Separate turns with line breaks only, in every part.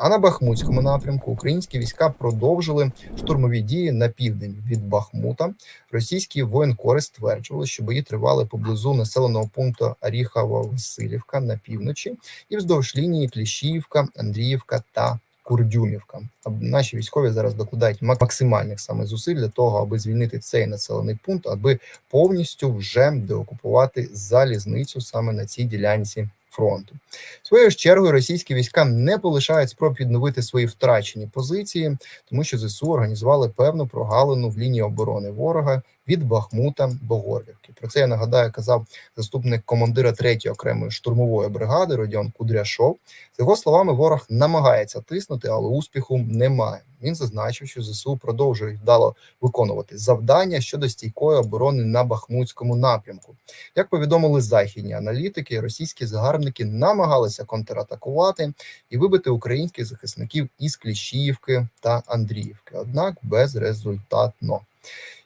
А на Бахмутському напрямку українські війська продовжили штурмові дії на південь від Бахмута. Російські воєнкори стверджували, що бої тривали поблизу населеного пункту Аріхово-Василівка на півночі і вздовж лінії Кліщіївка, Андріївка та Курдюмівка. Наші військові зараз докладають максимальних саме зусиль для того, аби звільнити цей населений пункт, аби повністю вже деокупувати залізницю саме на цій ділянці фронту. Своєю ж чергою російські війська не полишають спроб відновити свої втрачені позиції, тому що ЗСУ організували певну прогалину в лінії оборони ворога від Бахмута до Горлівки. Про це я нагадаю, казав заступник командира 3-ї окремої штурмової бригади Родіон Кудряшов. З його словами, ворог намагається тиснути, але успіху немає. Він зазначив, що ЗСУ продовжує вдало виконувати завдання щодо стійкої оборони на Бахмутському напрямку. Як повідомили західні аналітики, російські загарбники намагалися контратакувати і вибити українських захисників із Кліщіївки та Андріївки, однак безрезультатно.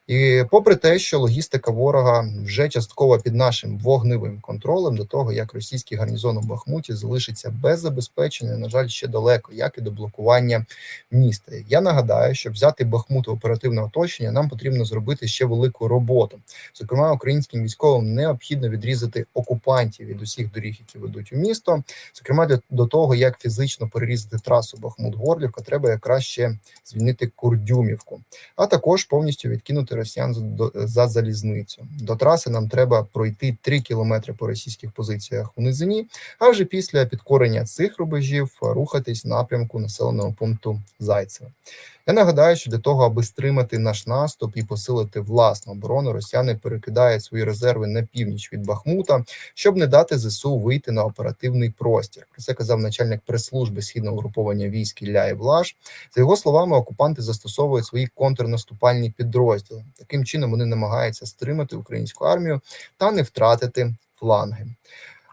І попри те, що логістика ворога вже частково під нашим вогневим контролем, до того як російський гарнізон у Бахмуті залишиться без забезпечення, на жаль, ще далеко, як і до блокування міста. Я нагадаю, щоб взяти Бахмут в оперативне оточення, нам потрібно зробити ще велику роботу. Зокрема, українським військовим необхідно відрізати окупантів від усіх доріг, які ведуть у місто. Зокрема, для до того, як фізично перерізати трасу Бахмут-Горлівка, треба якраз ще звільнити Курдюмівку, а також повністю відкинути росіян за- залізницю. До траси нам треба пройти 3 кілометри по російських позиціях у низині, а вже після підкорення цих рубежів рухатись в напрямку населеного пункту Зайцеве. Я нагадаю, що для того, аби стримати наш наступ і посилити власну оборону, росіяни перекидають свої резерви на північ від Бахмута, щоб не дати ЗСУ вийти на оперативний простір. Про це казав начальник прес-служби східного угруповання військ Ілля Євлаш. За його словами, окупанти застосовують свої контрнаступальні підрозділи. Таким чином вони намагаються стримати українську армію та не втратити фланги.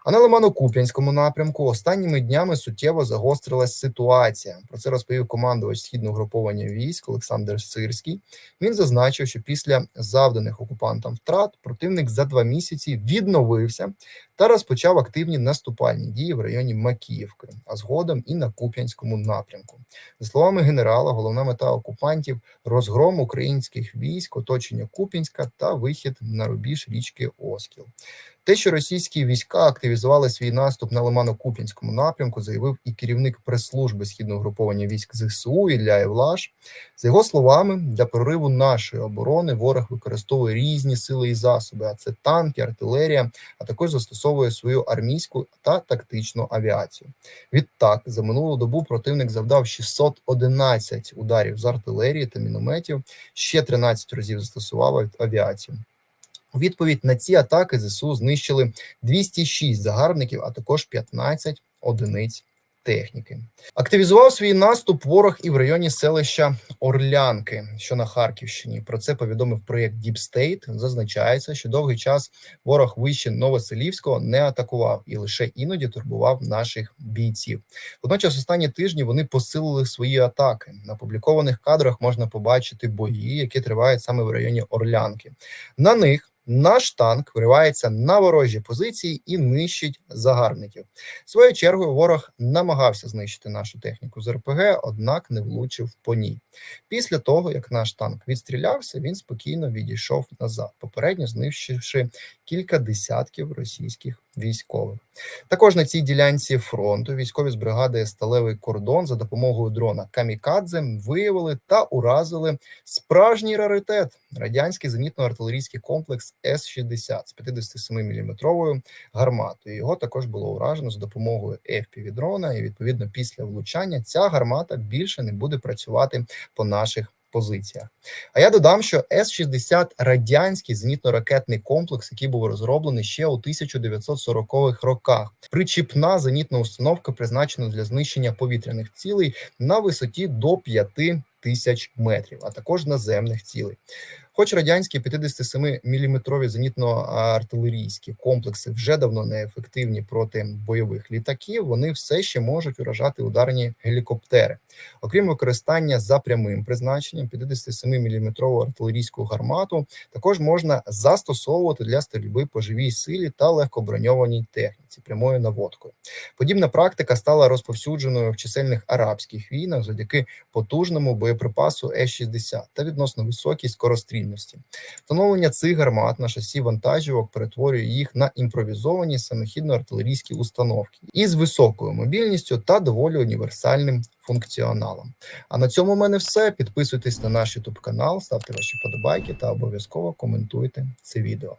А на Лимано-Куп'янському напрямку останніми днями суттєво загострилась ситуація. Про це розповів командувач східного груповання військ Олександр Сирський. Він зазначив, що після завданих окупантам втрат противник за два місяці відновився та розпочав активні наступальні дії в районі Макіївки, а згодом і на Куп'янському напрямку. За словами генерала, головна мета окупантів розгром українських військ, оточення Куп'янська та вихід на рубіж річки Оскіл. Те, що російські війська активізували свій наступ на Лимано-Куп'янському напрямку, заявив і керівник прес-служби східного груповання військ ЗСУ Ілля Євлаш. За його словами, для прориву нашої оборони ворог використовує різні сили і засоби, а це танки, артилерія, а також застосовує свою армійську та тактичну авіацію. Відтак, за минулу добу противник завдав 611 ударів з артилерії та мінометів, ще 13 разів застосував авіацію. У відповідь на ці атаки ЗСУ знищили 206 загарбників, а також 15 одиниць техніки. Активізував свій наступ ворог і в районі селища Орлянки, що на Харківщині. Про це повідомив проєкт Deep State. Зазначається, що довгий час ворог вище Новоселівського не атакував і лише іноді турбував наших бійців. Водночас, останні тижні вони посилили свої атаки. На публікованих кадрах можна побачити бої, які тривають саме в районі Орлянки. На них наш танк виривається на ворожі позиції і нищить загарбників. Своєю чергою ворог намагався знищити нашу техніку з РПГ, однак не влучив по ній. Після того, як наш танк відстрілявся, він спокійно відійшов назад, попередньо знищивши кілька десятків російських військових. Також на цій ділянці фронту військові з бригади Сталевий кордон за допомогою дрона Камікадзе виявили та уразили справжній раритет радянський зенітно-артилерійський комплекс С-60 з 57-мм гарматою. Його також було уражено за допомогою fpv дрона, і відповідно після влучання ця гармата більше не буде працювати по наших позиціях. А я додам, що С-60 радянський зенітно-ракетний комплекс, який був розроблений ще у 1940-х роках. Причіпна зенітна установка призначена для знищення повітряних цілей на висоті до 5 тисяч метрів, а також наземних цілей. Хоч радянські 57-мм зенітно-артилерійські комплекси вже давно неефективні проти бойових літаків, вони все ще можуть уражати ударні гелікоптери. Окрім використання за прямим призначенням, 57-мм артилерійську гармату також можна застосовувати для стрільби по живій силі та легкоброньованій техніці прямою наводкою. Подібна практика стала розповсюдженою в чисельних арабських війнах завдяки потужному боєприпасу С-60 та відносно високій скорострільності. Встановлення цих гармат на шасі вантажівок перетворює їх на імпровізовані самохідно-артилерійські установки із високою мобільністю та доволі універсальним функціоналом. А на цьому в мене все. Підписуйтесь на наш YouTube канал, ставте ваші подобайки та обов'язково коментуйте це відео.